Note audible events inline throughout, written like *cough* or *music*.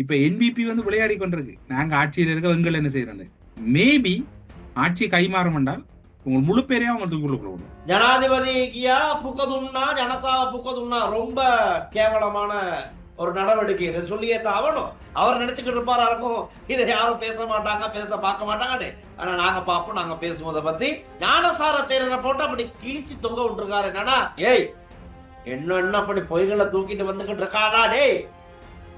இப்ப என்பிபி வந்து விளையாடி கொண்டிருக்கு. நாங்க ஆட்சியில் இருக்க எங்கள் என்ன செய்யறாங்க மேபி ஆட்சி கைமாறும் என்றால் உங்கள் முழு பேரையும் உங்க தூக்குள்ள விடுவோம். கியா புக்கதுன்னா ஜனதா புக்கதுன்னா ரொம்ப கேவலமான ஒரு நடவடிக்கை இதை. சொல்லியே தான் ஆகணும். அவர் நினைச்சுக்கிட்டு இருப்பாரா இருக்கும்? இதை யாரும் பேச மாட்டாங்க பேச பார்க்க மாட்டாங்கன்னு. ஆனா நாங்க பார்ப்போம் நாங்க பேசுவோம். அதை பத்தி ஞானசார தேரரை போட்டு அப்படி கிழிச்சு தொங்க விட்டுருக்காரு. என்னன்னா ஏய் என்ன என்ன அப்படி பொய்களை தூக்கிட்டு வந்துகிட்டு இருக்காடா டேய்.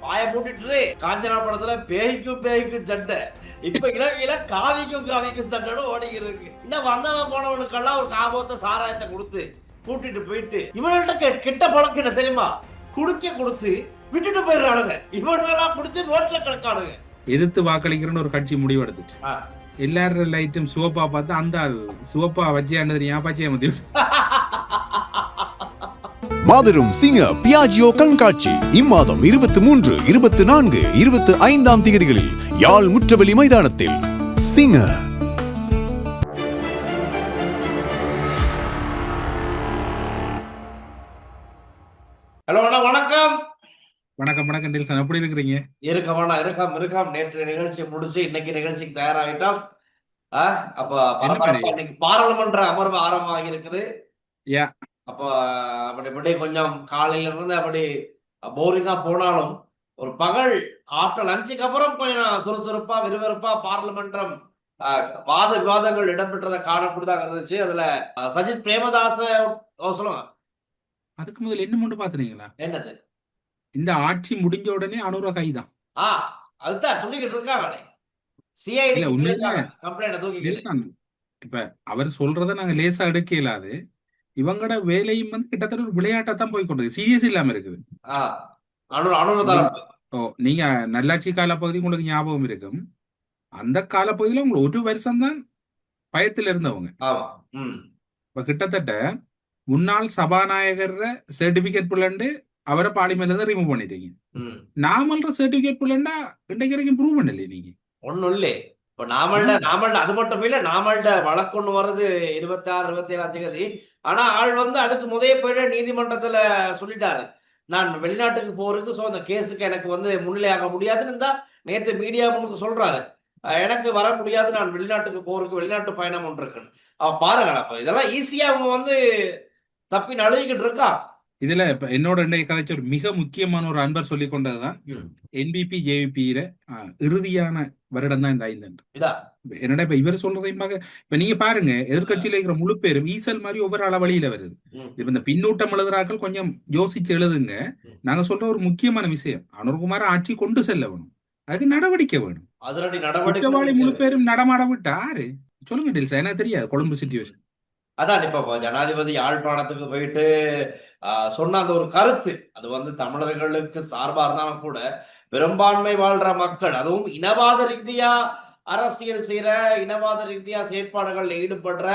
வாய மூட்டிட்டு காஞ்சனா படத்துல பேய்க்கும் பேய்க்கும் சண்டை. இப்ப இலங்கையில காவிக்கும் காவிக்கும் சண்டைன்னு இருக்கு. இந்த வந்தவன் போனவனுக்கெல்லாம் ஒரு காபத்தை சாராயத்தை கொடுத்து கூட்டிட்டு போயிட்டு இவங்கள்ட்ட கெட்ட பழக்கம் என்ன தெரியுமா? குடிக்க கொடுத்து விட்டுட்டு போயிடுறானுங்க. இவனுங்கெல்லாம் குடிச்சு ரோட்ல கிடக்கானுங்க. எதிர்த்து வாக்களிக்கிறன்னு ஒரு கட்சி முடிவு எடுத்துச்சு. எல்லாரும் லைட்டும் சிவப்பா பார்த்து அந்த சிவப்பா வச்சியாண்டது மத்தி *laughs* மாபெரும் சிங்க பியாஜியோ கண்காட்சி. இம்மாதம் இருபத்தி மூன்று இருபத்தி நான்கு இருபத்தி ஐந்தாம் தேதிகளில் யாழ் முற்றவெளி மைதானத்தில். சிங்க. ஹலோ அண்ணா வணக்கம். வணக்கம் வணக்கம் டெல்சன் எப்படி இருக்கிறீங்க? இருக்கம் அண்ணா இருக்கம் இருக்கம். நேற்று நிகழ்ச்சி முடிச்சு இன்னைக்கு நிகழ்ச்சிக்கு தயாராகிட்டோம். அப்ப பாராளுமன்ற அமர்வு ஆரம்பமாகி இருக்குது. அப்ப அப்படி இப்படி கொஞ்சம் காலையில இருந்து அப்படி போரிங்கா போனாலும் ஒரு பகல் ஆஃப்டர் லஞ்சுக்கு அப்புறம் கொஞ்சம் சுறுசுறுப்பா விறுவிறுப்பா பார்லிமென்றம் ஆ, வாத விவாதங்கள் இடம்பெற்றதை காணக்கூடியதாக இருந்துச்சு. அதுல சஜித் பிரேமதாச சொல்லுங்க. அதுக்கு முதல்ல என்ன மட்டும் பாத்துனீங்களா? என்னது? இந்த ஆட்சி முடிஞ்ச உடனே அனுரா கைதான் ஆ அதுதான் சொல்லிக்கிட்டு இருக்காங்களே. சிஐடி கம்ப்ளைண்ட் இதுதான். இப்ப அவர் சொல்றத நாங்க லேசா எடுக்க இயலாது. இவங்களோட வேலையும் வந்து கிட்டத்தட்ட ஒரு விளையாட்டா தான் போய் கொண்டிருக்கு சீரியஸ் இல்லாம இருக்குது. ஓ நீங்க நல்லாட்சி காலப்பகுதி உங்களுக்கு ஞாபகம் இருக்கும். அந்த காலப்பகுதியில உங்களுக்கு ஒரு வருஷம் தான் பயத்தில் இருந்தவங்க. இப்ப கிட்டத்தட்ட முன்னாள் சபாநாயகர் சர்டிபிகேட் புள்ளண்டு அவரை பார்லிமெண்ட்ல இருந்து ரிமூவ் பண்ணிட்டீங்க. நாமல்ற சர்டிபிகேட் புள்ளண்டா இன்றைக்கு வரைக்கும் ப்ரூவ் பண்ணல நீங்க. ஒண்ணும் இல்லே. இப்ப நாமள்ட நாமள்ட அது மட்டும் இல்ல நாமள்ட வழக்கு ஒண்ணு வருது இருபத்தி ஆறு இருபத்தி ஏழாம் தேதி. ஆனா ஆள் வந்து அதுக்கு முதைய போயிட்டு நீதிமன்றத்துல சொல்லிட்டாரு. நான் வெளிநாட்டுக்கு போறதுக்கு ஸோ அந்த கேஸுக்கு எனக்கு வந்து முன்னிலையாக முடியாதுன்னு தான் நேத்து மீடியா முன்னுக்கு சொல்றாரு. எனக்கு வர முடியாது நான் வெளிநாட்டுக்கு போறதுக்கு வெளிநாட்டு பயணம் ஒன்று இருக்குன்னு. அவ பாருங்க இதெல்லாம் ஈஸியா அவங்க வந்து தப்பி நழுவிக்கிட்டு இருக்கா? இதுல இப்ப என்னோட இன்றைய கதைச்ச ஒரு மிக முக்கியமான ஒரு அன்பர் சொல்லி கொண்டதுதான். என்பிபி ஜேவிபியில இறுதியான வருடம் தான் இந்த ஐந்து என்னடா இப்ப இவர் சொல்றதையும் பார்க்க இப்ப நீங்க பாருங்க எதிர்க்கட்சியில இருக்கிற முழு பேரும் ஈசல் மாதிரி ஒவ்வொரு அளவழியில வருது. இப்ப இந்த பின்னூட்டம் எழுதுறாக்கள் கொஞ்சம் யோசிச்சு எழுதுங்க. நாங்க சொல்ற ஒரு முக்கியமான விஷயம் அனுர்குமார் ஆட்சி கொண்டு செல்ல வேணும் அதுக்கு நடவடிக்கை வேணும். குற்றவாளி முழு பேரும் நடமாட விட்டு ஆறு சொல்லுங்க டெல்சா எனக்கு தெரியாது கொழும்பு சிச்சுவேஷன் அதான் இப்ப ஜனாதிபதி யாழ்ப்பாணத்துக்கு போயிட்டு சொன்ன அந்த ஒரு கருத்து. அது வந்து தமிழர்களுக்கு சார்பாக இருந்தாலும் கூட பெரும்பான்மை வாழ்ற மக்கள் அதுவும் இனவாத ரீதியா அரசியல் செய்யற இனவாத ரீதியா செயற்பாடுகள்ல ஈடுபடுற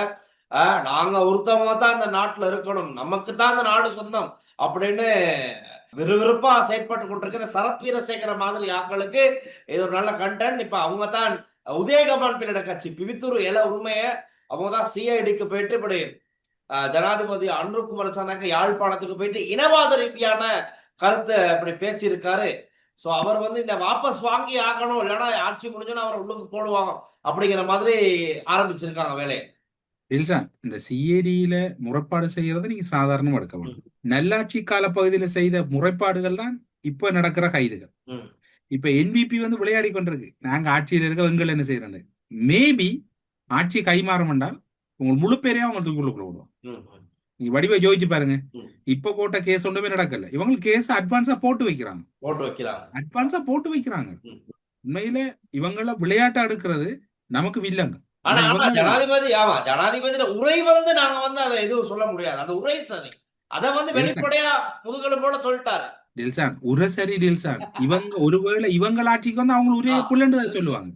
நாங்க ஒருத்தவங்க தான் இந்த நாட்டுல இருக்கணும். நமக்கு தான் இந்த நாடு சொந்தம் அப்படின்னு விறுவிறுப்பா செயற்பட்டு கொண்டிருக்கிற சரத் வீரசேகர மாதிரி ஆக்களுக்கு இது ஒரு நல்ல கண்டென்ட் இப்ப அவங்க தான் உதயகமான் பிள்ளை கட்சி பிவித்தூர் இல உண்மையை அவங்க தான் சிஐடிக்கு போயிட்டு இப்படி ஜனாதிபதி அன்று குமரசானாக்கு யாழ்ப்பாணத்துக்கு போயிட்டு இனவாத ரீதியான கருத்தை இப்படி பேச்சு இருக்காரு சோ அவர் வந்து இந்த வாபஸ் வாங்கி ஆகணும் இல்லைன்னா ஆட்சி முடிஞ்சோன்னு அவர் உள்ளுக்கு போடுவாங்க அப்படிங்கிற மாதிரி ஆரம்பிச்சிருக்காங்க வேலையை. டெல்சா இந்த சிஏடியில முறைப்பாடு செய்யறதை நீங்க சாதாரணமா எடுக்க வேணும் நல்லாட்சி கால பகுதியில செய்த முறைப்பாடுகள் தான் இப்ப நடக்கிற கைதுகள். இப்ப என்பிபி வந்து விளையாடி கொண்டிருக்கு. நாங்க ஆட்சியில் இருக்க எங்கள் என்ன செய்யறோம் மேபி ஆட்சி கைமாறும் என்றால் உங்க முழு பேரையா அவங்க தூக்குள்ள விடுவோம் ம், நீங்க வடிவ ஜோதிச்சு பாருங்க. இப்ப போட்ட கேஸ் ஒன்றுமே நடக்கல. இவங்களுக்கு கேஸ் அட்வான்ஸா போட்டு வைக்கிறாங்க. போட்டு வைக்கிறாங்க. அட்வான்ஸா போட்டு வைக்கிறாங்க. உண்மையில இவங்கள விளையாட்டா எடுக்கிறது நமக்கு வில்லங்க. ஆனா ஜனாதிபதி ஆமா ஜனாதிபதியில உரை வந்து நாங்க வந்து அதை எதுவும் சொல்ல முடியாது. அந்த உரை சரி. அத வந்து வெளிப்படையா முதுகெலும்போட சொல்லிட்டாரு. டெல்சான் உர சரி டெல்சான். இவங்க ஒருவேளை இவங்க ஆட்சிக்கு வந்து அவங்க ஒரே ஆ. புள்ளண்டு தான் சொல்லுவாங்க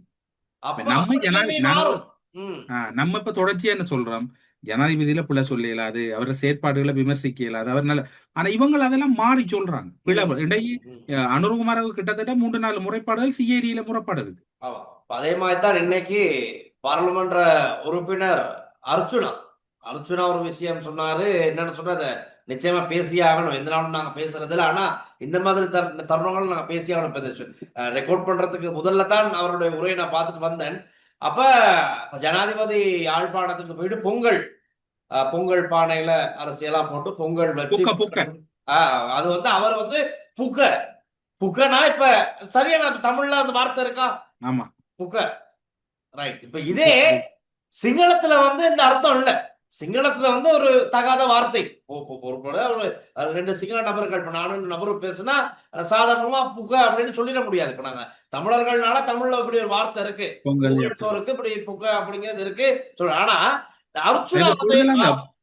நம்ம அப்ப ம், நம்ம இப்ப தொடர்ச்சியா என்ன சொல்றோம்? ஜனாதிபதியில பிள்ளை சொல்ல இயலாது அவர செயற்பாடுகளை விமர்சிக்க இயலாது அவர் நல்ல ஆனா இவங்க அதெல்லாம் மாறி சொல்றாங்க. இடையே. அனுருகுமாரவு கிட்டத்தட்ட மூன்று நாலு முறைப்பாடுகள் சிஏடியில முறைப்பாடு இருக்கு. அதே மாதிரி தான் இன்னைக்கு பாராளுமன்ற உறுப்பினர் அர்ச்சுனா அர்ச்சுனா ஒரு விஷயம் சொன்னாரு என்னன்னு சொன்னாரு நிச்சயமா பேசியே ஆகணும். எந்த நாளும் நாங்க பேசுறதுல ஆனா இந்த மாதிரி தரு தருணங்களும் நாங்க பேசி ஆகணும். ரெக்கார்ட் பண்றதுக்கு முதல்ல தான் அவருடைய உரையை நான் பார்த்துட்டு வந்தேன். அப்ப ஜனாதிபதி யாழ்ப்பாணத்துக்கு போயிட்டு பொங்கல் பொங்கல் பானையில அரசியலாம் போட்டு பொங்கல் வச்சு புக்க, புக்க. ஆஹ், அது வந்து அவர் வந்து புக்க புக்கனா இப்ப சரியான தமிழ்ல அந்த வார்த்தை இருக்கா? ஆமா. புக்க ரைட் இப்ப இதே சிங்களத்துல வந்து இந்த அர்த்தம் இல்ல. சிங்களத்துல வந்து ஒரு தகாத வார்த்தை. ஓ- ஒரு ரெண்டு சிங்கள நபர்கள் இப்ப நானும் நபரும் பேசுனா சாதாரணமா புக அப்படின்னு சொல்லிட முடியாது. இப்ப நாங்க தமிழர்கள்னால தமிழ்ல இப்படி ஒரு வார்த்தை இருக்கு. சோறுக்கு இப்படி புக அப்படிங்கிறது இருக்கு. சொல்ற ஆனா அர்ச்சுனா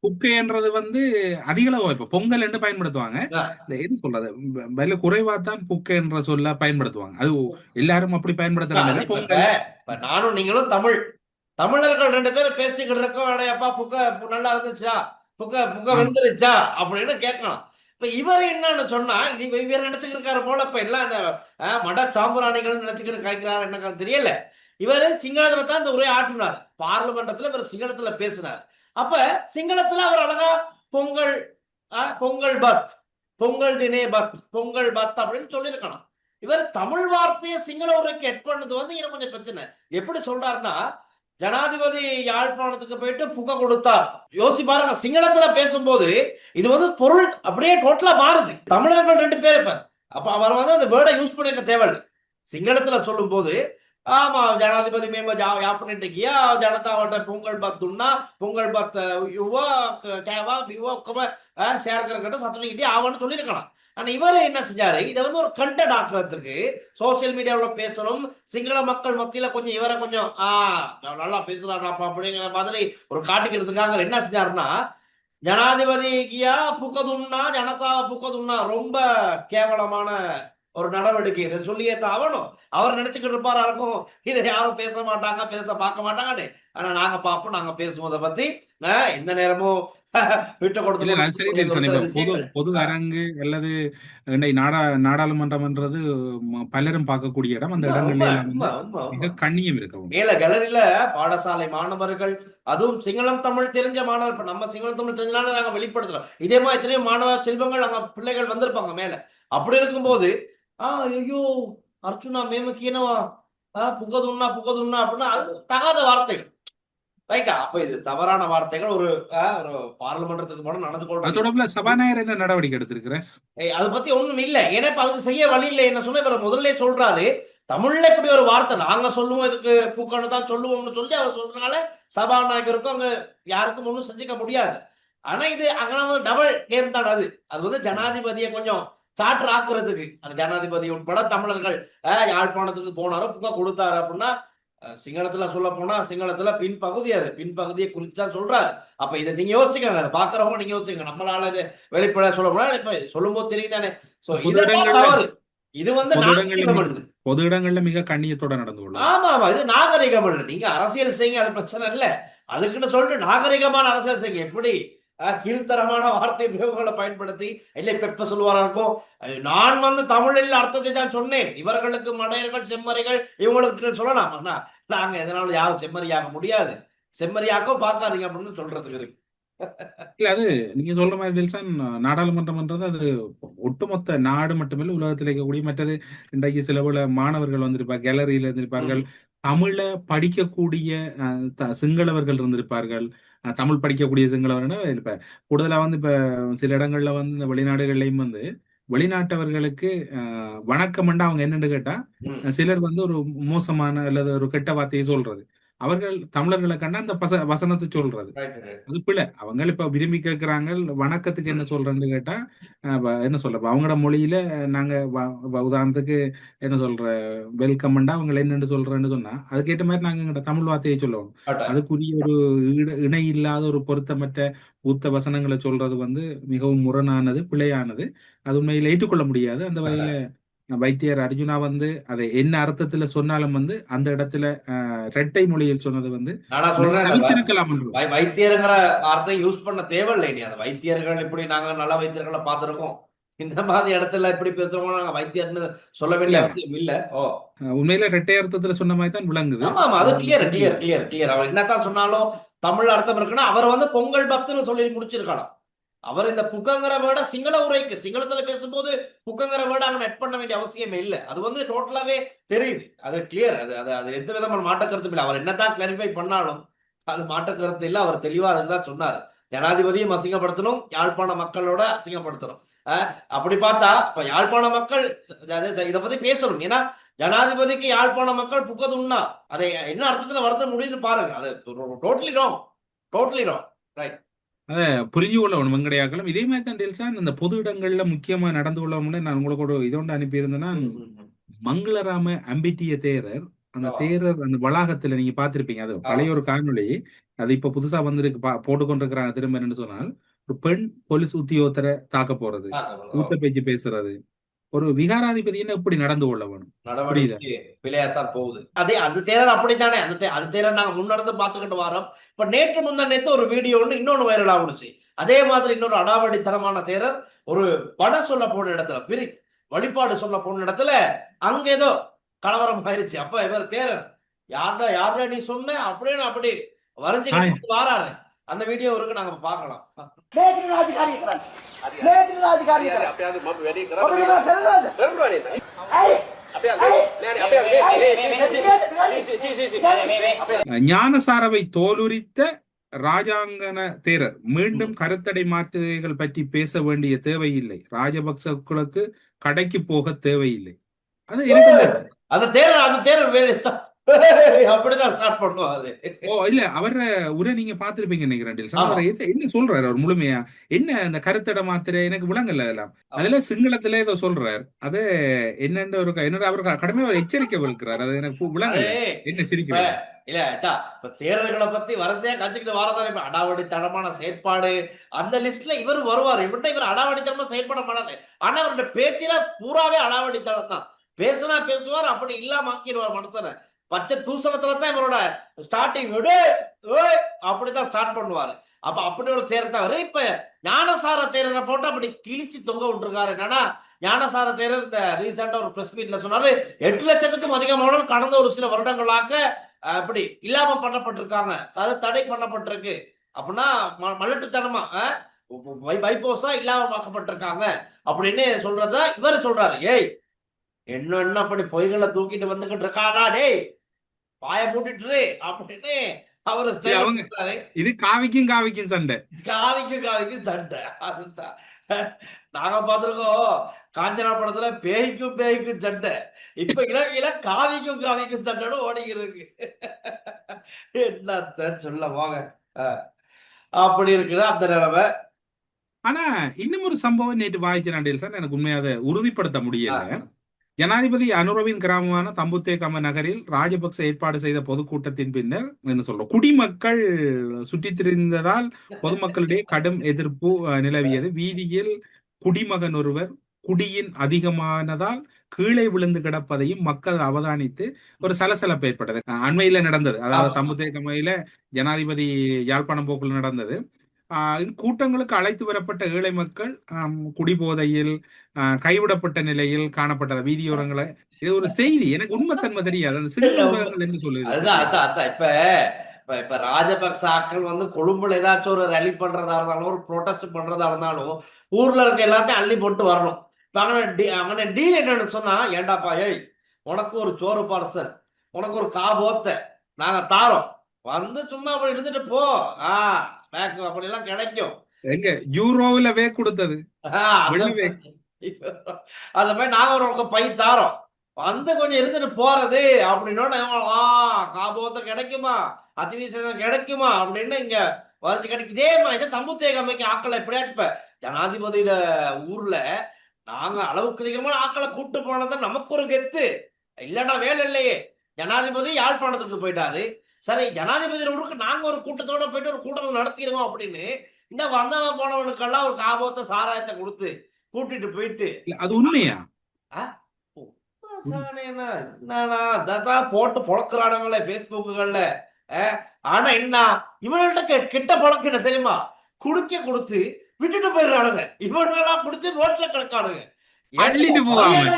புக்கைன்றது வந்து அதிக அளவு இப்ப பொங்கல் என்று பயன்படுத்துவாங்க. இந்த எது சொல்றது? விலை குறைவா தான் புக்கு என்ற சொல்ல பயன்படுத்துவாங்க. அது எல்லாரும் அப்படி பயன்படுத்துறாங்க நானும் நீங்களும் தமிழ். தமிழர்கள் ரெண்டு பேரும் பேசிக்கிட்டு இருக்கோம் அடையப்பா புக்க பு- நல்லா இருந்துச்சா? புக்க புக்க வந்துருச்சா? அப்படின்னு கேட்கலாம். இப்ப இவர் என்னன்னு சொன்னா இது இவர் நினைச்சுக்கிட்டு இருக்காரு போல இப்ப எல்லாம் இந்த மட சாம்புராணிகள் நினைச்சுக்கிட்டு காய்க்கிறாரு என்ன தெரியல. இவர் சிங்களத்துல தான் இந்த உரையை ஆட்டினார் பார்லிமெண்டத்துல இவர் சிங்களத்துல பேசினார். அப்ப சிங்களத்துல அவர் அழகா பொங்கல் பொங்கல் பத் பொங்கல் தினே பத் பொங்கல் பத் அப்படின்னு சொல்லியிருக்கணும் இவர் தமிழ் வார்த்தையை சிங்கள உரைக்கு எட் பண்ணது வந்து எனக்கு கொஞ்சம் பிரச்சனை. எப்படி சொல்றாருன்னா ஜனாதிபதி யாழ்ப்பாணத்துக்கு போயிட்டு புகை கொடுத்தார். யோசி பாருங்க சிங்களத்துல பேசும்போது இது வந்து பொருள் அப்படியே டோட்டலா மாறுது. தமிழர்கள் ரெண்டு பேர் இப்ப. அப்ப அவர் வந்து அந்த வேர்டை யூஸ் பண்ணிருக்க தேவையில்லை. சிங்களத்துல சொல்லும் போது ஆமா ஜனாதிபதி மேம ஜா யாப்பனிட்டு கியா ஜனதாவோட பொங்கல் பத்துன்னா பொங்கல் பத் யுவா கேவா யுவா கம ஷேர் கரக்கட்ட ஆவான்னு சொல்லியிருக்கலாம். ஆனா இவரே என்ன செஞ்சாரு? இதை வந்து ஒரு கண்டென்ட் ஆக்குறதுக்கு சோசியல் மீடியாவில் பேசணும். சிங்கள மக்கள் மத்தியில கொஞ்சம் இவரை கொஞ்சம் ஆஹ் நல்லா பேசுறாருப்பா அப்படிங்கிற மாதிரி ஒரு காட்டிக்கிறதுக்காக என்ன செஞ்சாருன்னா ஜனாதிபதிக்கியா புக்கதுன்னா ஜனதா புக்கதுன்னா ரொம்ப கேவலமான ஒரு நடவடிக்கை. இதை சொல்லியே தான் ஆகணும். அவர் நினைச்சுக்கிட்டு இருப்பாரா இருக்கும். இதை யாரும் பேச மாட்டாங்க பேச பார்க்க மாட்டாங்கன்னு. ஆனா நாங்க பார்ப்போம் நாங்க பேசுவோம். அதை பத்தி ஆஹ் எந்த நேரமும் விட்டு பொது கொடுத்து பொது அரங்கு அல்லது நாடா நாடாளுமன்றம்ன்றது ம- பலரும் பார்க்கக்கூடிய இடம். அந்த இடங்கள்ல கண்ணியம் இருக்கவும் மேல கேலரியில பாடசாலை மாணவர்கள் அதுவும் சிங்களம் தமிழ் தெரிஞ்ச மாணவர் நம்ம சிங்களம் தமிழ் தெரிஞ்சனால நாங்க வெளிப்படுத்துறோம். இதே மாதிரி எத்தனையோ மாணவ செல்வங்கள் அங்க பிள்ளைகள் வந்திருப்பாங்க மேல. அப்படி இருக்கும்போது ஆ ஐயோ அர்ச்சுனா மேமக்கு என்னவா புகதுன்னா புகதுன்னா அப்படின்னா அது தகாத வார்த்தைகள். ரைட்டா அப்ப இது தவறான வார்த்தைகள். ஒரு ஒரு பார்லிமெண்டத்துக்கு போன நடந்து தொடர்புல சபாநாயகர் என்ன நடவடிக்கை எடுத்திருக்கிற? ஏய், அதை பத்தி ஒண்ணும் இல்ல. ஏன்னா இப்ப அதுக்கு செய்ய வழி இல்லை என்ன சொன்ன இவர் முதல்ல சொல்றாரு. தமிழ்ல இப்படி ஒரு வார்த்தை நாங்க சொல்லுவோம் இதுக்கு பூக்கன்னு தான் சொல்லுவோம்னு சொல்லி அவர் சொல்றதுனால சபாநாயகருக்கும் அங்க யாருக்கும் ஒண்ணும் செஞ்சுக்க முடியாது. ஆனா இது அங்க டபுள் கேம் தான் அது. அது வந்து ஜனாதிபதியை கொஞ்சம் சாற்று ஆக்குறதுக்கு. அந்த ஜனாதிபதி உட்பட தமிழர்கள் யாழ்ப்பாணத்துக்கு போனாரோ புக்க கொடுத்தாரு அப்படின்னா சிங்களத்துல சொல்ல போனா சிங்களத்துல பின்பகுதி அது. பின்பகுதியை குறித்து தான் சொல்றாரு. அப்ப இதை நீங்க யோசிக்கங்க அதை பாக்குறவங்க நீங்க யோசிங்க நம்மளால இது வெளிப்பட சொல்ல போனா இப்ப சொல்லும்போது தெரியுதானே? சோ பொது இதெல்லாம் இடங்கள்ல- தவறு. இது வந்து பொது இடங்கள்ல நாகரிகம் அல்ல. பொது இடங்கள்ல மிக கண்ணியத்தோட நடந்து கொள்ளும். ஆமா ஆமா. இது நாகரிகம் நீங்க அரசியல் செய்யுங்க அது பிரச்சனை இல்ல. அதுக்குன்னு சொல்லிட்டு நாகரிகமான அரசியல் செய்யுங்க. எப்படி? கீழ்த்தரமான வார்த்தை பிரயோகங்களை பயன்படுத்தி இல்ல இப்ப எப்ப சொல்லுவாரா இருக்கும்? நான் வந்து தமிழில் அர்த்தத்தை தான் சொன்னேன். இவர்களுக்கு மடையர்கள் செம்மறிகள் இவங்களுக்கு சொல்லலாம். ஆனா நாங்க எதனாலும் யாரும் செம்மறியாக முடியாது. செம்மறியாக்க பார்க்காதீங்க அப்படின்னு சொல்றதுக்கு இருக்கு. இல்ல அது நீங்க சொல்ற மாதிரி டில்சன் நாடாளுமன்றம்ன்றது அது ஒட்டுமொத்த நாடு மட்டுமில்ல உலகத்தில் இருக்கக்கூடிய மற்றது இன்றைக்கு சில பல மாணவர்கள் வந்திருப்பார் கேலரியில இருந்திருப்பார்கள் தமிழ்ல படிக்கக்கூடிய சிங்களவர்கள் இருந்திருப்பார்கள். தமிழ் படிக்கக்கூடிய சிங்களவர்கள் இப்ப கூடுதலா வந்து இப்ப சில இடங்கள்ல வந்து இந்த வெளிநாடுகள்லயும் வந்து வெளிநாட்டவர்களுக்கு வணக்கம்ண்டா அவங்க என்னன்னு கேட்டா. சிலர் வந்து ஒரு மோசமான அல்லது ஒரு கெட்ட வார்த்தையை சொல்றது அவர்கள் தமிழர்களை கண்டா அந்த பச வசனத்தை சொல்றது. அது பிள்ளை அவங்க இப்ப விரும்பி கேட்கிறாங்க வணக்கத்துக்கு என்ன சொல்றேன்னு கேட்டா என்ன சொல்ற அவங்களோட மொழியில நாங்க உதாரணத்துக்கு என்ன சொல்ற வெல்கம்ண்டா அவங்க என்னன்னு சொல்றேன்னு சொன்னா அதுக்கேற்ற மாதிரி நாங்க எங்கட தமிழ் வார்த்தையை Correct. அதுக்குரிய ஒரு இணை இல்லாத ஒரு பொருத்தமற்ற ஊத்த வசனங்களை சொல்றது வந்து மிகவும் முரணானது பிழையானது. அது உண்மையில ஏற்றுக்கொள்ள முடியாது. அந்த வகையில வைத்தியர் அர்ஜுனா வந்து அதை என்ன அர்த்தத்துல சொன்னாலும் வந்து அந்த இடத்துல அஹ், இரட்டை மொழியில் சொன்னது வந்து நானா சொல்றேன் தவிர்த்திருக்கலாம் வைத்தியருங்கிற வார்த்தை யூஸ் பண்ண தேவையில்லை நீ அந்த வைத்தியர்கள் இப்படி நாங்க நல்ல வைத்தியர்களை பார்த்திருக்கோம். இந்த மாதிரி இடத்துல இப்படி பேசுறவங்க நாங்க வைத்தியர்னு சொல்ல வேண்டிய. அவசியம் இல்ல. ஓ. உண்மையில இரட்டை அர்த்தத்துல சொன்ன மாதிரி தான் விளங்குது. ஆமா அது கிளியர் கிளியர் கிளியர் கிளியர் அவர் என்னத்தான் சொன்னாலும் தமிழ் அர்த்தம் இருக்குன்னா அவர் வந்து பொங்கல் பக்துன்னு சொல்லி முடிச்சிருக்கலாம் அவர் இந்த புக்கங்கிற வேர்டை சிங்கள உரைக்கு சிங்களத்துல பேசும்போது புக்கங்கிற வேர்டை அவங்க நெட் பண்ண வேண்டிய அவசியமே இல்லை. அது வந்து டோட்டலாவே தெரியுது. அது கிளியர் அது அது அது எந்த விதமான மாற்ற கருத்தும் இல்லை. அவர் என்னதான் கிளாரிஃபை பண்ணாலும் அது மாற்ற கருத்து இல்லை. அவர் தெளிவா அதுதான் சொன்னார். ஜனாதிபதியும் அசிங்கப்படுத்தணும் யாழ்ப்பாண மக்களோட அசிங்கப்படுத்தணும். அப்படி பார்த்தா இப்ப யாழ்ப்பாண மக்கள் இதை பத்தி பேசணும். ஏன்னா ஜனாதிபதிக்கு யாழ்ப்பாண மக்கள் புக்கது உண்ணா. அதை என்ன அர்த்தத்துல வருத்த முடியுதுன்னு பாருங்க. அது டோட்டலி ராங் டோட்டலி ராங் புரிஞ்சு கொள்ளணும் வெங்கடையாக்களும். இதே மாதிரி தான் டெல்சான் இந்த பொது இடங்கள்ல முக்கியமா நடந்து கொள்ளணும்னு நான் உங்களுக்கு ஒரு இதோண்டு அனுப்பியிருந்தேன்னா மங்களராம அம்பிட்டிய தேரர் அந்த. தேரர் அந்த வளாகத்துல நீங்க பார்த்திருப்பீங்க. அது பழைய ஒரு காணொளி. அது இப்ப புதுசா வந்திருக்கு. போட்டுக்கொண்டிருக்கிறாங்க திரும்ப என்னன்னு சொன்னால் ஒரு பெண் போலீஸ் உத்தியோகத்தரை தாக்க போறது. ஊத்த பேச்சு பேசுறது. ஒரு விகாராதிபதின்னு எப்படி நடந்து கொள்ள வேணும்? நடவடிக்கை பிழையாத்தான் போகுது. அதே அந்த தேரர் அப்படித்தானே? அந்த அந்த தேரர் நாங்க முன்னடந்து பார்த்துக்கிட்டு வரோம். இப்ப நேற்று முந்தா நேத்து ஒரு வீடியோ ஒன்று இன்னொன்னு வைரல் ஆகுனுச்சு அதே மாதிரி இன்னொரு அடாவடித்தனமான தேரர் ஒரு பட சொல்ல போன இடத்துல பிரி வழிபாடு சொல்ல போன இடத்துல அங்க ஏதோ கலவரம் ஆயிருச்சு. அப்ப இவர் தேரர் யார்டா யார்டா நீ சொன்ன? அப்படின்னு அப்படி வரைஞ்சு வாராரு. அந்த வீடியோ இருக்கு நாங்க பாக்கலாம் ஞானசாரவை தோலுரித்த ராஜாங்கன தேரர் மீண்டும் கருத்தடை மாற்றுகைகள் பற்றி பேச வேண்டிய தேவையில்லை ராஜபக்சர்களுக்கு கடைக்கு போக தேவையில்லை அது இருக்குது அந்த தேரர் அந்த தேரர் அப்படிதான் ஸ்டார்ட் பண்ணுவாரு ஓ இல்ல அவர உரை நீங்க பாத்திருப்பீங்க நினைக்கிறேன். அவர் என்ன சொல்றாரு அவர் முழுமையா? என்ன அந்த கருத்தடை மாத்திரை? எனக்கு விளங்கல எல்லாம் அதுல சிங்களத்துல ஏதோ சொல்றாரு. அது என்னன்னு ஒரு என்னோட அவர் கடமை அவர் எச்சரிக்கை விழுக்கிறார் அது எனக்கு விளங்கல என்ன சிரிக்கிறார் இல்ல இப்ப தேர்தல்களை பத்தி வரிசையா கழிச்சுக்கிட்டு வரதானே இப்ப அடாவடித்தனமான செயற்பாடு. அந்த லிஸ்ட்ல இவர் வருவார். இவர்கிட்ட இவர் அடாவடித்தனமா செயல்பட மாட்டாரு. ஆனா அவருடைய பேச்சில பூராவே அடாவடித்தனம் தான் பேசுனா பேசுவார் அப்படி இல்லாம ஆக்கிடுவார் மனுஷனை. பச்சை தூசணத்துல தான் இவரோட ஸ்டார்டிங் அப்படிதான் ஸ்டார்ட் பண்ணுவாரு. அப்ப அப்படி ஒரு தேர் தவிர இப்ப ஞானசார தேரரை போட்டு அப்படி கிழிச்சு தொங்க விட்டுருக்காரு. என்னன்னா ஞானசார தேரர் இந்த ரீசெண்டா ஒரு பிரஸ் மீட்ல சொன்னாரு எட்டு லட்சத்துக்கும் அதிகமானவர் கடந்த ஒரு சில வருடங்களாக அப்படி இல்லாம பண்ணப்பட்டிருக்காங்க. கரு தடை பண்ணப்பட்டிருக்கு. அப்படின்னா ம- மலட்டுத்தனமா அஹ், வை- இல்லாம பார்க்கப்பட்டிருக்காங்க. அப்படின்னு சொல்றத இவர் சொல்றாரு. ஏய் என்ன என்ன அப்படி பொய்களை தூக்கிட்டு வந்துகிட்டு இருக்காடா டேய். பாய மூட்டிட்டு அப்படின்னு அவரு இது காவிக்கும் காவிக்கும் சண்டை. காவிக்கு காவிக்கு சண்டை. அதுதான். நாங்க பார்த்திருக்கோம் காஞ்சனா படத்துல பேய்க்கும் பேய்க்கும் சண்டை. இப்ப இலங்கையில காவிக்கும் காவிக்கும் சண்டைன்னு இருக்கு என்னத்த சொல்ல அஹ். அப்படி இருக்குது அந்த நிலைமை. ஆனா இன்னும் ஒரு சம்பவம் நேற்று வாய்க்கிறான் டெல்சன் எனக்கு உண்மையா அதை உறுதிப்படுத்த முடியல. ஜனாதிபதி அனுரவின் கிராமமான தம்புத்தேகம நகரில் ராஜபக்ச ஏற்பாடு செய்த பொதுக்கூட்டத்தின் பின்னர் என்ன சொல்றோம்? குடிமக்கள் சுற்றித் திரிந்ததால் பொதுமக்களிடையே கடும் எதிர்ப்பு நிலவியது. வீதியில் குடிமகன் ஒருவர் குடியின் அதிகமானதால் கீழே விழுந்து கிடப்பதையும் மக்கள் அவதானித்து ஒரு சலசலப்பு ஏற்பட்டது. அண்மையில நடந்தது. அதாவது. தம்புத்தேகமையில ஜனாதிபதி யாழ்ப்பாணம் போக்குல நடந்தது. கூட்டங்களுக்கு அழைத்து வரப்பட்ட ஏழை மக்கள் குடிபோதையில் ஆஹ், கைவிடப்பட்ட நிலையில் காணப்பட்டது. வீதியோரங்களை இது ஒரு செய்தி. எனக்கு உண்மைத்தன்மை தெரியாது. அந்த ஊடகங்கள் என்ன சொல்லுது? அதுதான் அதான் அதான். இப்ப இப்ப இப்ப ராஜபக்ச ஆட்கள் வந்து கொழும்புல ஏதாச்சும் ஒரு ரேலி பண்றதா இருந்தாலும் ஒரு ப்ரொடெஸ்ட் பண்றதா இருந்தாலும் ஊர்ல இருக்க எல்லாத்தையும் அள்ளி போட்டு வரணும். அங்கன டீல் என்னன்னு சொன்னா ஏண்டாப்பா ஏய் உனக்கு ஒரு சோறு பார்சல் உனக்கு ஒரு காபோத்த நாங்க தாரோம். வந்து சும்மா அப்படி இருந்துட்டு போ. ஆ பேக் அப்படி எல்லாம் கிடைக்கும். எங்க? யூரோவுல வே கொடுத்தது. *laughs* அந்த மாதிரி நாங்க ஒரு பக்கம் பை தாரோம். வந்து கொஞ்சம் இருந்துட்டு போறது அப்படின்னோட ஆ காபோத்த கிடைக்குமா? அதிவிசேதம் கிடைக்குமா? அப்படின்னு இங்க வரைச்சு கிடைக்கும் இதே மாதிரி தம்புத்தேகமைக்கு ஆக்களை எப்படியாச்சும் இப்ப ஜனாதிபதியோட ஊர்ல நாங்க அளவுக்கு அதிகமான ஆக்களை கூட்டு போனது நமக்கு ஒரு கெத்து. இல்லடா வேலை இல்லையே. ஜனாதிபதி யாழ்ப்பாணத்துக்கு போயிட்டாரு. சரி ஜனாதிபதி ஊருக்கு நாங்க ஒரு கூட்டத்தோட போயிட்டு ஒரு கூட்டம் நடத்திடுவோம் அப்படின்னு. இந்த வந்தவன் போனவனுக்கெல்லாம் ஒரு காபோத்த சாராயத்தை கொடுத்து கூட்டிட்டு போயிட்டு. இல்ல, அது உண்மையா? அதான் போட்டு பொழக்கிறானுங்களே பேஸ்புக்குகள்ல ஆனா என்ன? இவங்கள்ட்ட கெட்ட பழக்கம் என்ன தெரியுமா? குடிக்க கொடுத்து விட்டுட்டு போயிடுறானுங்க. இவனுங்கெல்லாம் குடிச்சு ரோட்ல கிடக்கானுங்க.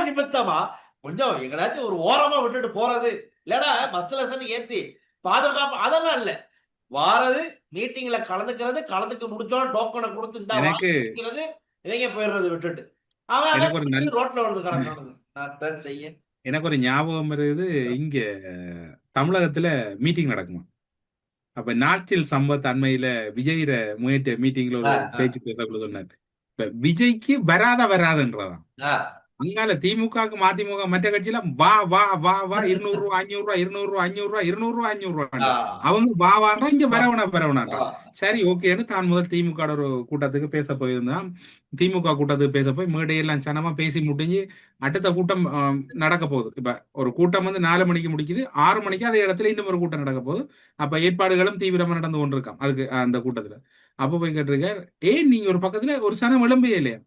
நிமித்தமா? கொஞ்சம் எங்கடாச்சும் ஒரு ஓரமா விட்டுட்டு போறது. இல்லடா பஸ் லெசன் ஏத்தி. பாதுகாப்பு அதெல்லாம் இல்ல. வாரது மீட்டிங்ல கலந்துக்கிறது கலந்துக்க முடிச்சோம் டோக்கனை கொடுத்து இந்த எனக்கு வாங்கிக்கிறது இவங்க போயிடுறது விட்டுட்டு. அவன் ரோட்ல வருது நான் தான் செய்ய எனக்கு ஒரு ஞாபகம் இருக்குது. இங்க தமிழகத்துல மீட்டிங் நடக்குமா? அப்ப நாட்டில் சம்பத் அண்மையில விஜயிர முயற்ற மீட்டிங்ல ஒரு. பேச்சு பேசக்குள்ள சொன்னார். இப்ப விஜய்க்கு வராத வராதுன்றதான். அங்கால திமுகவுக்கு மதிமுக மற்ற கட்சியில வா வா வா வா இருநூறு ரூபா அஞ்சூறு ரூபா இருநூறு ரூபா அஞ்சூறு ரூபா இருநூறு ரூபா அஞ்சூறு ரூபா. அவங்க வா வான்றா இங்க வரவனா வரவனான்றா. சரி ஓகேன்னு தான் முதல் திமுக வோட ஒரு கூட்டத்துக்கு பேச போயிருந்தான். திமுக கூட்டத்துக்கு பேச போய் மேடையெல்லாம் சனமா பேசி முடிஞ்சு அடுத்த கூட்டம் நடக்க போகுது. இப்ப ஒரு கூட்டம் வந்து நாலு மணிக்கு முடிக்குது. ஆறு மணிக்கு அதே இடத்துல இன்னும் ஒரு கூட்டம் நடக்க போகுது. அப்ப ஏற்பாடுகளும் தீவிரமா நடந்து கொண்டிருக்கான் அதுக்கு அந்த கூட்டத்துல. அப்ப போய் கேட்டிருக்கார் ஏன் நீங்க ஒரு பக்கத்துல ஒரு சனம் எழும்பே இல்லையா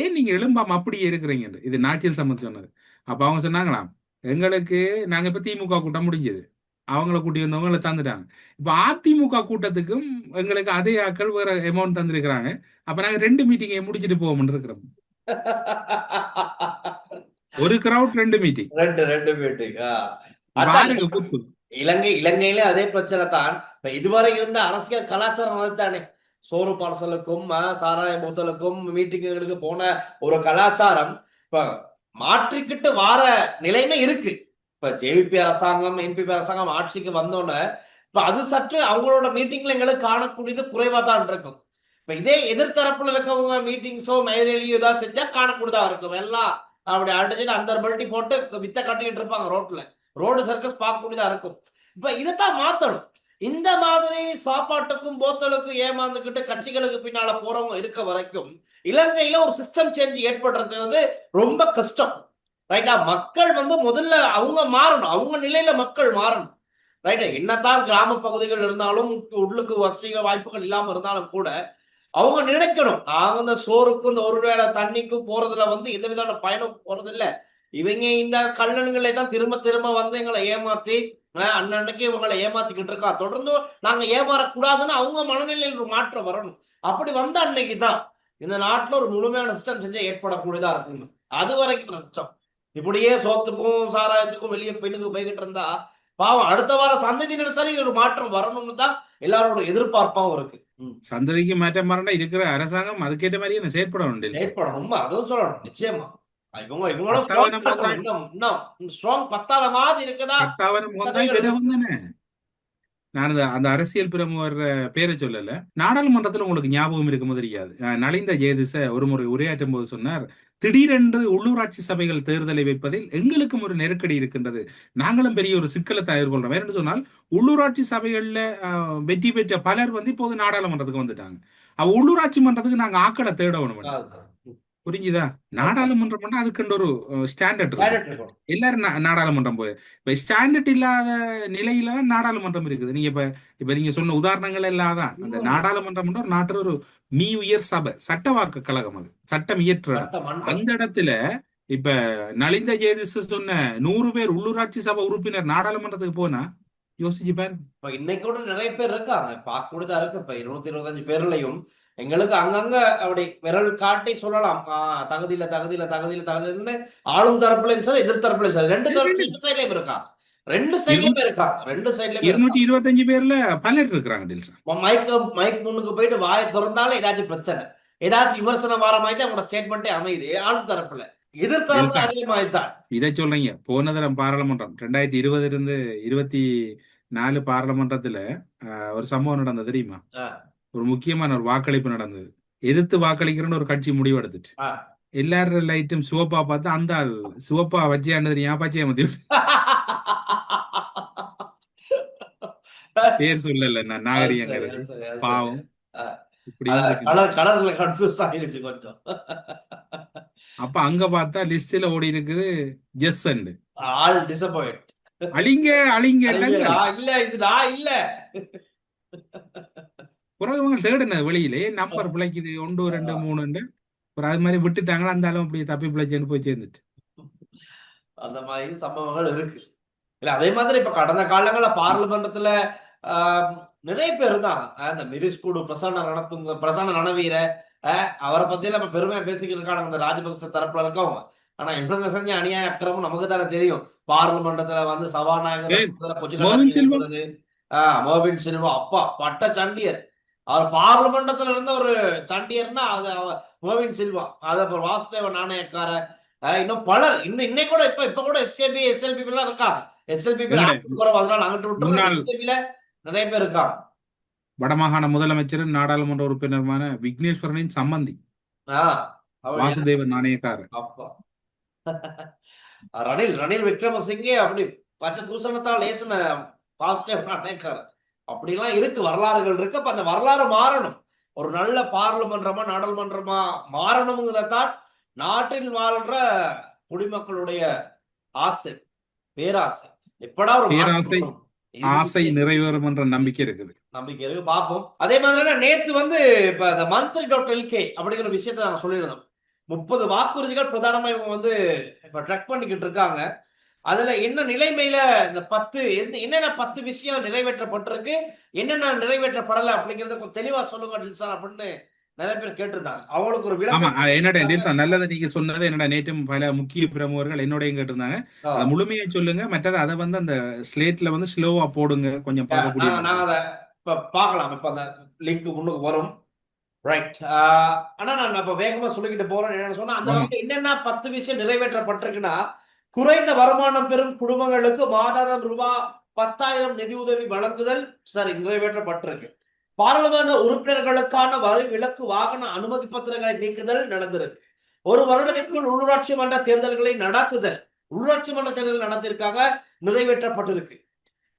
ஏன் நீங்க எழும்பாம அப்படியே இருக்கிறீங்க இது நாட்டியல் சம்மந்த் சொன்னது. அப்ப அவங்க சொன்னாங்களாம் எங்களுக்கு நாங்க இப்ப திமுக கூட்டம் முடிஞ்சது. அவங்கள கூட்டி வந்தவங்கள தந்துட்டாங்க. இப்ப அதிமுக கூட்டத்துக்கும் எங்களுக்கு அதே ஆட்கள் வேற அமௌண்ட் தந்திருக்கிறாங்க. அப்ப நாங்க ரெண்டு மீட்டிங்கை முடிச்சிட்டு போவோம்னு இருக்கிறோம். ஒரு கிரவுட் ரெண்டு மீட்டிங் ரெண்டு ரெண்டு மீட்டிங் இலங்கை இலங்கையில அதே பிரச்சனை தான் இப்ப இதுவரை இருந்த அரசியல் கலாச்சாரம் அதுதானே. சோறு பார்சலுக்கும் சாராய போத்தலுக்கும் மீட்டிங்குகளுக்கு போன ஒரு கலாச்சாரம் இப்ப மாற்றிக்கிட்டு வார நிலைமை இருக்கு. இப்ப ஜேவிபி அரசாங்கம் என்பிபி அரசாங்கம் ஆட்சிக்கு வந்தோடனே இப்ப அது சற்று அவங்களோட மீட்டிங்ல எங்களுக்கு காணக்கூடியது குறைவா தான் இருக்கும். இப்ப இதே எதிர்த்தரப்புல இருக்கவங்க மீட்டிங்ஸோ மேரேலியோ ஏதாவது செஞ்சா காணக்கூடியதா இருக்கும். எல்லாம் அப்படி அடிச்சுட்டு அந்த பல்ட்டி போட்டு வித்த கட்டிக்கிட்டு இருப்பாங்க ரோட்ல. ரோடு சர்க்கஸ் பார்க்கக்கூடியதா இருக்கும். இப்ப இதைத்தான் மாத்தணும். இந்த மாதிரி சாப்பாட்டுக்கும் போத்தலுக்கும் ஏமாந்துக்கிட்டு கட்சிகளுக்கு பின்னால போறவங்க இருக்க வரைக்கும் இலங்கையில ஒரு சிஸ்டம் சேஞ்ச் ஏற்படுறது வந்து ரொம்ப கஷ்டம். ரைட்டா மக்கள் வந்து முதல்ல அவங்க மாறணும். அவங்க நிலையில மக்கள் மாறணும். ரைட்டா என்னதான் கிராம பகுதிகள் இருந்தாலும் உள்ளுக்கு வசதிகள் வாய்ப்புகள் இல்லாம இருந்தாலும் கூட அவங்க நினைக்கணும். நாங்க இந்த சோறுக்கும் இந்த ஒரு வேளை தண்ணிக்கும் போறதுல வந்து எந்த விதமான பயணம் போறது இவங்க இந்த கல்லணுங்களை தான் திரும்ப திரும்ப வந்து எங்களை ஏமாத்தி அன்னன்னைக்கு இவங்களை ஏமாத்திக்கிட்டு இருக்கா. தொடர்ந்து நாங்க ஏமாறக்கூடாதுன்னு அவங்க மனநிலையில் ஒரு மாற்றம் வரணும். அப்படி வந்த அன்னைக்கு தான் இந்த நாட்டுல ஒரு முழுமையான சிஸ்டம் செஞ்சா ஏற்படக்கூடியதா இருக்கும் அது வரைக்கும் கஷ்டம். இப்படியே சோத்துக்கும் சாராயத்துக்கும் வெளியே பெண்ணுக்கு போய்கிட்டு இருந்தா பாவம் அடுத்த வார சந்ததியினர் சரி ஒரு மாற்றம் வரணும்னு தான் எல்லாரோட எதிர்பார்ப்பாவும் இருக்கு. சந்ததிக்கு மாற்றம் மாறனா இருக்கிற அரசாங்கம் அதுக்கேற்ற மாதிரியே செயற்படணும். செயற்படணும் அதுவும் சொல்லணும். நிச்சயமா. இன்னும் இன்னும் ஸ்ட்ராங் பத்தாத இருக்குதா? நான் அந்த அரசியல் பிரமுகர் பேரை சொல்லல. நாடாளுமன்றத்துல உங்களுக்கு ஞாபகம் இருக்குமோ தெரியாது. நலிந்த ஜெயதிச ஒரு முறை உரையாற்றும் போது சொன்னார் திடீரென்று உள்ளூராட்சி சபைகள் தேர்தலை வைப்பதில் எங்களுக்கும் ஒரு நெருக்கடி இருக்கின்றது. நாங்களும் பெரிய ஒரு சிக்கலை எதிர்கொள்றோம் என்று சொன்னால் உள்ளூராட்சி சபைகள்ல அஹ், வெற்றி பெற்ற பலர் வந்து இப்போது நாடாளுமன்றத்துக்கு வந்துட்டாங்க. அவ உள்ளூராட்சி மன்றத்துக்கு நாங்க ஆக்களை தேடணும். புரிஞ்சுதா? நாடாளுமன்றம் அதுக்குன்ற ஒரு ஸ்டாண்டர்ட் இருக்கு Direct இருக்கணும். எல்லாரும் நாடாளுமன்றம் போய் இப்ப ஸ்டாண்டர்ட் இல்லாத நிலையில தான் நாடாளுமன்றம் இருக்குது. நீங்க இப்ப இப்ப நீங்க சொன்ன உதாரணங்கள் எல்லாம் தான். அந்த. நாடாளுமன்றம் ஒரு நாட்டில் ஒரு மீ உயர் சபை சட்டவாக்கு கழகம் அது. சட்டம் இயற்ற. அந்த இடத்துல இப்ப நலிந்த ஜெயதிச சொன்ன நூறு பேர் உள்ளூராட்சி சபை உறுப்பினர் நாடாளுமன்றத்துக்கு போனா யோசிச்சு பாரு இன்னைக்கு கூட நிறைய பேர் இருக்காங்க. பார்க்கக்கூடியதா இருக்கு. இப்ப இருநூத்தி இருபத்தஞ்சு பேர்லயும் எங்களுக்கு அங்கங்க அப்படி விரல் காட்டி சொல்லலாம். ஆஹ் தகுதியில தகுதியில தகுதியில தகுதியில ஆளும் தரப்புலயும் சரி எதிர் தரப்புலயும் சரி ரெண்டு தரப்பு சைட்லயும் இருக்கா? ரெண்டு சைட்லயும் இருக்கா? ரெண்டு சைட்லயும் இருநூற்றி இருபத்தஞ்சு பேர்ல பலர் இருக்கிறாங்க மைக் மைக் முன்னுக்கு போயிட்டு வாயை திறந்தாலும் ஏதாச்சும் பிரச்சனை. ஏதாச்சும் விமர்சனம் வர மாதிரி தான் உங்களோட ஸ்டேட்மெண்ட்டே அமையுது ஆளும் தரப்புல. எதிர் தரப்புல Yes, sir. அதே மாதிரி தான். இதை சொல்றீங்க. போன தரம் பாராளுமன்றம் ரெண்டாயிரத்தி இருபதுல இருந்து இருபத்தி நாலு பாராளுமன்றத்துல ஒரு சம்பவம் நடந்தது தெரியுமா. ஒரு முக்கியமான ஒரு வாக்களிப்பு நடந்தது. எதிர்த்து வாக்களிக்கிறன்னு ஒரு கட்சி முடிவெடுத்துட்டு ஆ. எல்லாரும் லைட்டும் சிவப்பா பார்த்து அந்த ஆள் சிவப்பா வச்சியாண்டு தெரியும் பச்சையா மத்தி *laughs* பேர் சொல்லல நான் நாகரிகங்கிறது. பாவம். கலர்ல கன்ஃபியூஸ் ஆகிருச்சு கொஞ்சம். அப்ப அங்க பார்த்தா லிஸ்ட்ல ஓடி இருக்குது ஜெஸ் அண்ட் ஆல் டிசப்பாயிண்ட் அழிங்க அழிங்க இல்ல இது நான் இல்ல. பிறகு இவங்க வெளியிலே நம்பர் பிழைக்குது ஒன்று ரெண்டு மூணுண்டு அப்புறம் அது மாதிரி விட்டுட்டாங்களா அந்த அளவு அப்படியே தப்பி பிழைச்சேன்னு போய் சேர்ந்துட்டு அந்த மாதிரி சம்பவங்கள் இருக்கு. இல்ல அதே மாதிரி இப்ப கடந்த காலங்கள்ல பார்லிமெண்டத்துல நிறைய பேர் இருந்தாங்க ஆஹ், இந்த மிரிஸ்கூடு பிரசன்ன நடத்துங்க பிரசன்ன ரணவீர அவரை பத்தி நம்ம பெருமையா பேசிக்கிட்டு இருக்காங்க இந்த ராஜபக்ச தரப்புல இருக்கவங்க. ஆனா இவங்க செஞ்ச அநியாய அக்கிரமம் நமக்கு தானே தெரியும். பார்லிமெண்டத்துல வந்து சபாநாயகர் செல்வம். மோபின் சில்வா அப்பா பட்ட சண்டியர் அவர் பார்லிமெண்டத்துல இருந்த ஒரு சண்டியர்னா அது மோவின் சில்வா. அது அப்புறம் வாசுதேவ நாணயக்கார இன்னும் பலர். இன்னும் இன்னைக்கு கூட இப்ப இப்ப கூட எஸ்ஏபி எஸ்எல்பி எல்லாம் இருக்காங்க. எஸ்எல்பி அதனால அங்கிட்டு விட்டு நிறைய பேர் இருக்காங்க. வடமாகாண முதலமைச்சரும் நாடாளுமன்ற உறுப்பினருமான விக்னேஸ்வரனின் சம்பந்தி. வாசுதேவ நாணயக்காரர். அப்பா. ரணில் ரணில் விக்ரமசிங்கே அப்படி பச்சை தூசணத்தால் லேசின பாசிட்டிவ் நாணயக்காரர். அப்படிலாம் இருக்கு வரலாறுகள் இருக்கு. அப்ப அந்த வரலாறு மாறணும். ஒரு நல்ல பார்லிமன்றமா நாடாளுமன்றமா மாறணுங்கிறதான் நாட்டில் வாழ்ற குடிமக்களுடைய ஆசை பேராசை. எப்படா ஒரு பேராசை, ஆசை நிறைவேறும் என்ற நம்பிக்கை இருக்குது. நம்பிக்கை இருக்கு பார்ப்போம். அதே மாதிரி நேத்து வந்து இப்ப இந்த மந்த்லி டாட் எல்கே அப்படிங்கிற விஷயத்த நாங்க சொல்லியிருந்தோம். முப்பது வாக்குறுதிகள் பிரதானமா இவங்க வந்து இப்ப ட்ரக் பண்ணிக்கிட்டு இருக்காங்க. அதுல என்ன நிலைமையில இந்த பத்து எந்த என்னென்ன பத்து விஷயம் நிறைவேற்றப்பட்டிருக்கு என்னென்ன நிறைவேற்றப்படல அப்படிங்கறத தெளிவா சொல்லுங்க டில்சான் அப்படின்னு நிறைய பேர் கேட்டிருந்தாங்க. அவங்களுக்கு ஒரு விளக்கம் அஹ் என்னடா டெல்சன் நல்லது நீங்க சொன்னது என்னடா நேற்றும் பல முக்கிய பிரமுகர்கள் என்னோடய கேட்டிருந்தாங்க. அதை முழுமையா சொல்லுங்க மற்றது அதை வந்து அந்த ஸ்லேட்ல வந்து ஸ்லோவா போடுங்க கொஞ்சம் பார்க்கக்கூடிய நான் அதை இப்ப பார்க்கலாம் இப்ப அந்த லிங்க் முன்னுக்கு வரும். ரைட் ஆனா நான் இப்ப வேகமா சொல்லிக்கிட்டு போறேன் என்னன்னு சொன்னா அந்த என்னென்ன பத்து விஷயம் நிறைவேற்றப்பட்டிருக்குன்னா குறைந்த வருமானம் பெறும் குடும்பங்களுக்கு மாதாந்தம் ரூபாய் பத்தாயிரம் நிதி உதவி வழங்குதல் சரி நிறைவேற்றப்பட்டிருக்கு பாராளுமன்ற உறுப்பினர்களுக்கான வரி விலக்கு வாகன அனுமதி பத்திரங்களை நீக்குதல் நடந்திருக்கு. ஒரு வருடத்திற்குள் உள்ளூராட்சி மன்ற தேர்தல்களை நடத்துதல் உள்ளூராட்சி மன்ற தேர்தல் நடத்திற்காக நிறைவேற்றப்பட்டிருக்கு.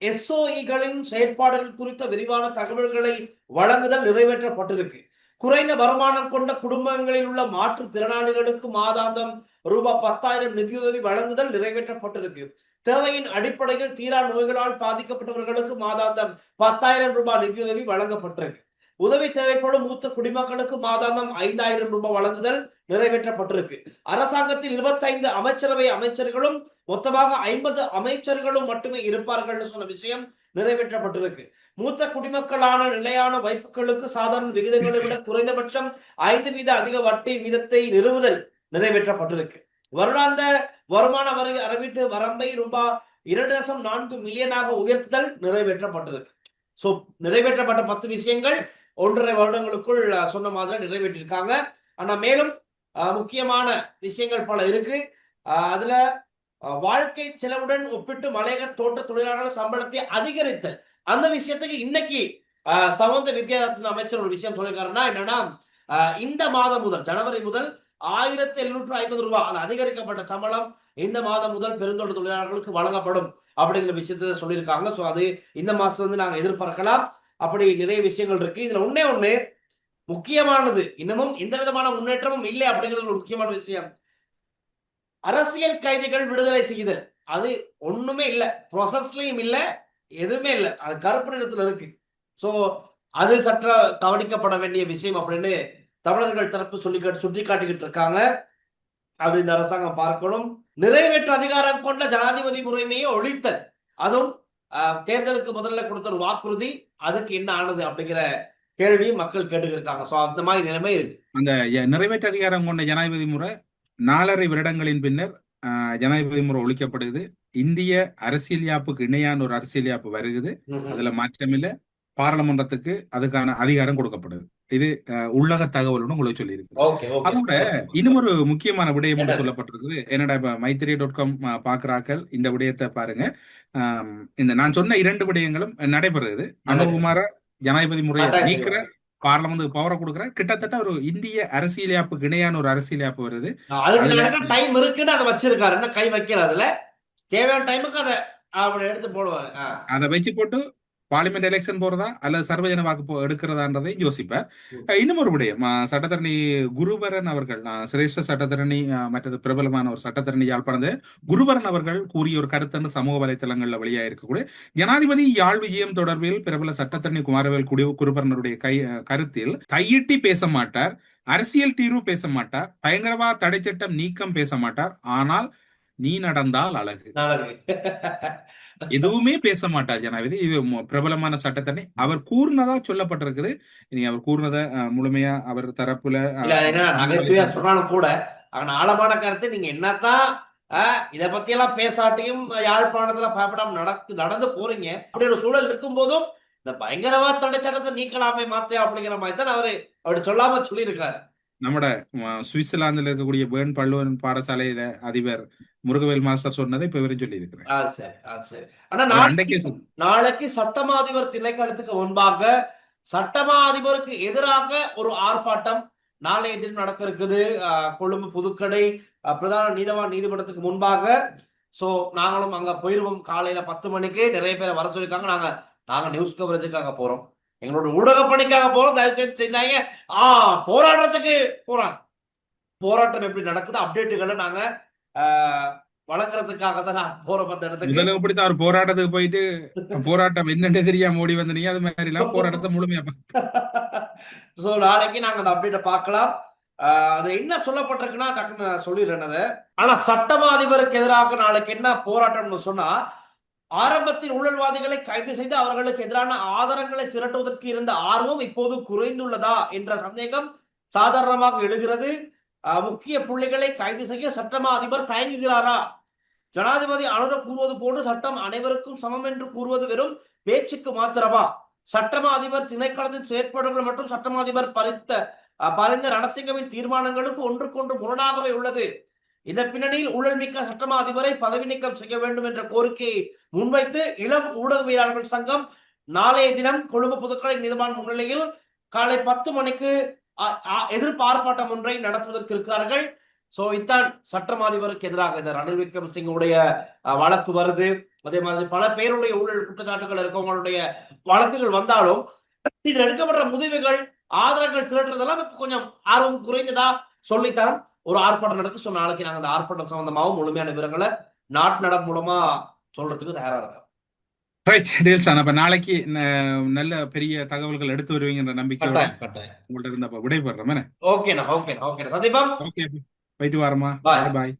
எஸ்ஓஇகளின் செயற்பாடுகள் குறித்த விரிவான தகவல்களை வழங்குதல் நிறைவேற்றப்பட்டிருக்கு. குறைந்த வருமானம் கொண்ட குடும்பங்களில் உள்ள மாற்றுத்திறனாளிகளுக்கு மாதாந்தம் ரூபாய் பத்தாயிரம் நிதியுதவி வழங்குதல் நிறைவேற்றப்பட்டிருக்கு. தேவையின் அடிப்படையில் தீரா நோய்களால் பாதிக்கப்பட்டவர்களுக்கு மாதாந்தம் பத்தாயிரம் ரூபாய் நிதியுதவி வழங்கப்பட்டிருக்கு. உதவி தேவைப்படும் மூத்த குடிமக்களுக்கு மாதாந்தம் ஐந்தாயிரம் ரூபாய் வழங்குதல் நிறைவேற்றப்பட்டிருக்கு. அரசாங்கத்தில் இருபத்தைந்து அமைச்சரவை அமைச்சர்களும் மொத்தமாக ஐம்பது அமைச்சர்களும் மட்டுமே இருப்பார்கள் சொன்ன விஷயம் நிறைவேற்றப்பட்டிருக்கு. மூத்த குடிமக்களான நிலையான வைப்புகளுக்கு சாதாரண விகிதங்களை விட குறைந்தபட்சம் ஐந்து வீத அதிக வட்டி வீதத்தை நிறுவுதல் நிறைவேற்றப்பட்டிருக்கு. வருடாந்த வருமான வரி அறவீட்டு வரம்பை ரூபாய் இரண்டு தசம் நான்கு மில்லியனாக உயர்த்துதல் நிறைவேற்றப்பட்டிருக்கு. சோ நிறைவேற்றப்பட்ட பத்து விஷயங்கள் ஒன்றரை வருடங்களுக்குள் சொன்ன மாதிரி நிறைவேற்றிருக்காங்க. ஆனா மேலும் முக்கியமான விஷயங்கள் பல இருக்கு. அதுல வாழ்க்கை செலவுடன் ஒப்பிட்டு மலையக தோட்ட தொழிலாளர்கள் சம்பளத்தை அதிகரித்தல். அந்த விஷயத்துக்கு இன்னைக்கு சமந்த வித்யாரத்ன அமைச்சர் ஒரு விஷயம் சொல்லியிருக்காருன்னா என்னன்னா இந்த மாதம் முதல் ஜனவரி முதல் ஆயிரத்தி எழுநூற்று ஐம்பது ரூபாய். அது அதிகரிக்கப்பட்ட சம்பளம் இந்த மாதம் முதல் பெருந்தோட்ட தொழிலாளர்களுக்கு வழங்கப்படும் அப்படிங்கிற விஷயத்தை சொல்லியிருக்காங்க. ஸோ அது இந்த மாசத்துல இருந்து எதிர்பார்க்கலாம். அப்படி நிறைய விஷயங்கள் இருக்கு. இதுல ஒன்றே ஒண்ணு முக்கியமானது இன்னமும் எந்த விதமான முன்னேற்றமும் இல்லை அப்படிங்கிறது ஒரு முக்கியமான விஷயம். அரசியல் கைதிகள் விடுதலை செய்தல் அது ஒண்ணுமே இல்லை. ப்ரொசஸ்லயும் இல்லை எதுவுமே இல்லை. அது கருப்பு நிறத்துல இருக்கு. ஸோ அது சற்ற கவனிக்கப்பட வேண்டிய விஷயம் அப்படின்னு தமிழர்கள் தரப்பு சொல்லி சுட்டி காட்டிக்கிட்டு இருக்காங்க. அது இந்த அரசாங்கம் பார்க்கணும். நிறைவேற்று அதிகாரம் கொண்ட ஜனாதிபதி முறைமையை ஒழித்தல். அதுவும் தேர்தலுக்கு முதல்ல கொடுத்த ஒரு வாக்குறுதி அதுக்கு என்ன ஆனது அப்படிங்கிற கேள்வியும் மக்கள் கேட்டுக்கிட்டு இருக்காங்க சோ அந்த மாதிரி நிலைமை இருக்கு. அந்த நிறைவேற்று அதிகாரம் கொண்ட ஜனாதிபதி முறை நாலரை வருடங்களின் பின்னர் ஜனாதிபதி முறை ஒழிக்கப்படுது இந்திய அரசியல் யாப்புக்கு இணையான ஒரு அரசியல் யாப்பு வருகுது அதுல மாற்றமில்ல. பாராளுமன்றத்துக்கு அதுக்கான அதிகாரம் கொடுக்கப்படுது. இது உள்ளக தகவலுடன் உங்களுக்கு சொல்லியிருக்கு. அதோட இன்னும் ஒரு முக்கியமான விடயம் என்னது? சொல்லப்பட்டிருக்குது. என்னடா இப்ப மைத்திரி டாட் காம் பாக்குறாக்கள் இந்த விடயத்தை பாருங்க. இந்த நான் சொன்ன இரண்டு விடயங்களும் நடைபெறுது அனுகுமார ஜனாதிபதி முறையை நீக்கிற பார்லமெண்ட் பவரை கொடுக்குற கிட்டத்தட்ட ஒரு இந்திய அரசியல் யாப்புக்கு இணையான ஒரு அரசியல் யாப்பு வருது அதுக்கு டைம் இருக்குன்னு அதை வச்சிருக்காரு. கை வைக்கல அதுல? தேவையான டைமுக்கு அதை எடுத்து போடுவாரு. அதை வச்சு போட்டு பார்லிமெண்ட் எலெக்ஷன் போறதா? அல்லது சர்வஜன வாக்கு போ- எடுக்கிறதான்றதை யோசிப்பார் இன்னும் ஒரு விடயம். சட்டத்தரணி குருபரன் அவர்கள் சிரேஷ்ட சட்டத்தரணி மற்றது பிரபலமான ஒரு சட்டத்தரணி யாழ்ப்பாணது குருபரன் அவர்கள் கூறிய ஒரு கருத்து சமூக வலைத்தளங்கள்ல வெளியாக இருக்கக்கூடிய ஜனாதிபதி யாழ் விஜயம் தொடர்பில் பிரபல சட்டத்தரணி குமாரவேல் குடி குருபரனுடைய கை கருத்தில் கையிட்டி பேச மாட்டார் அரசியல் தீர்வு பேச மாட்டார் பயங்கரவாத தடை சட்டம் நீக்கம் பேச மாட்டார். ஆனால் நீ நடந்தால் அழகு. *laughs* எதுவுமே பேச மாட்டார் ஜனாதிபதி. இது பிரபலமான சட்டத்தரணி. அவர் கூர்னதா சொல்லப்பட்டிருக்குது. இனி அவர் கூர்னதை முழுமையா அவர் தரப்புல சொன்னாலும் கூட ஆனா ஆழமான கருத்து நீங்க என்னதான் இத பத்தி எல்லாம் பேசாட்டியும் யாழ்ப்பாணத்துல பயப்படாம நடக்கு நடந்து போறீங்க. அப்படி ஒரு சூழல் இருக்கும் போதும் இந்த பயங்கரவாத தடை சட்டத்தை நீக்கலாமே மாத்தே அப்படிங்கிற மாதிரி தான் அவரு அப்படி சொல்லாம சொல்லியிருக்காரு. நம்மட சுவிட்சர்லாந்துல இருக்கக்கூடிய பேர்ன் பல்லுவன் பாடசாலையில அதிபர் முருகவேல் மாஸ்டர் சொன்னதை இப்ப இவரும் சொல்லி இருக்கிறேன். நாளைக்கு சட்டமா அதிபர் திணைக்களத்துக்கு முன்பாக சட்டமா அதிபருக்கு எதிராக ஒரு ஆர்ப்பாட்டம் நாளைய தினம் நடக்க இருக்குது கொழும்பு புதுக்கடை பிரதான நீதவான் நீதிமன்றத்துக்கு முன்பாக. சோ நாங்களும் அங்க போயிருவோம் காலையில பத்து மணிக்கு. நிறைய பேரை வர சொல்லியிருக்காங்க. நாங்க நாங்க நியூஸ் கவரேஜுக்காக போறோம். எங்களோட ஊடக பணிக்காக போறோம். தயவு செய்து செஞ்சாங்க ஆ போராடுறதுக்கு போறாங்க. போராட்டம் எப்படி நடக்குது? அப்டேட்டுகளை நாங்க வழங்குறதுக்காக தான் நான் போறோம் அந்த இடத்துக்கு. இப்படித்தான் ஒரு போராட்டத்துக்கு போயிட்டு போராட்டம் என்னன்னு தெரியாம ஓடி வந்தீங்க. அது மாதிரி எல்லாம் *laughs* போராட்டத்தை முழுமையா சோ *laughs* நாளைக்கு நாங்க அந்த அப்டேட்டை பார்க்கலாம். அது என்ன சொல்லப்பட்டிருக்குன்னா டக்குன்னு சொல்லிடுறேன் அதை. ஆனா சட்டமா அதிபருக்கு எதிராக நாளைக்கு என்ன போராட்டம்னு சொன்னா ஆரம்பத்தில் ஊழல்வாதிகளை கைது செய்து அவர்களுக்கு எதிரான ஆதாரங்களை திரட்டுவதற்கு இருந்த ஆர்வம் இப்போது குறைந்துள்ளதா என்ற சந்தேகம் சாதாரணமாக எழுகிறது. முக்கிய புள்ளிகளை கைது செய்ய சட்டமா அதிபர் தயங்குகிறாரா? ஜனாதிபதி அனுர கூறுவது போன்று சட்டம் அனைவருக்கும் சமம் என்று கூறுவது வெறும் பேச்சுக்கு மாத்திரமா? சட்டமா அதிபர் திணைக்களத்தின் செயற்பாடுகள் மற்றும் சட்டமா அதிபர் பறித்த பரிந்த ரணசிங்கவின் தீர்மானங்களுக்கு ஒன்றுக்கொன்று முரணாகவே உள்ளது. இந்த பின்னணியில் ஊழல்மிக்க சட்டமா அதிபரை பதவி நீக்கம் செய்ய வேண்டும் என்ற கோரிக்கையை முன்வைத்து இளம் ஊடகவியலாளர்கள் சங்கம் நாளைய தினம் கொழும்பு புதுக்கடை நீதிமன்ற முன்னிலையில் காலை பத்து மணிக்கு எதிர்பார்ப்பாட்டம் ஒன்றை நடத்துவதற்கு இருக்கிறார்கள். சோ இத்தான் சட்டம் அதிபருக்கு எதிராக இந்த ரணில் விக்ரமசிங்குடைய வழக்கு வருது. அதே மாதிரி பல பேருடைய ஊழல் குற்றச்சாட்டுகள் இருக்கவங்களுடைய வழக்குகள் வந்தாலும் இதில் எடுக்கப்பட்ட முடிவுகள் ஆதாரங்கள் திரட்டுறதெல்லாம் கொஞ்சம் ஆர்வம் குறைந்ததா சொல்லித்தான் ஒரு ஆர்ப்பாட்டம் நடக்கு ஸோ நாளைக்கு நாங்க அந்த ஆர்ப்பாட்டம் சம்பந்தமாகவும் முழுமையான விவரங்களை நாட்டு நடம் மூலமா சொல்றதுக்கு தயாரா இருக்கோம். ரைட் டேல்சான் அப்ப நாளைக்கு நல்ல பெரிய தகவல்கள் எடுத்து வருவீங்கன்ற நம்பிக்கையோட கட்டாயம் உங்கள்ட்ட இருந்தப்ப விடைபெறேன் ஓகேண்ணா ஓகேண்ணா ஓகேண்ணா சந்தீபம். ஓகே போயிட்டு வரமா. பாய் பாய்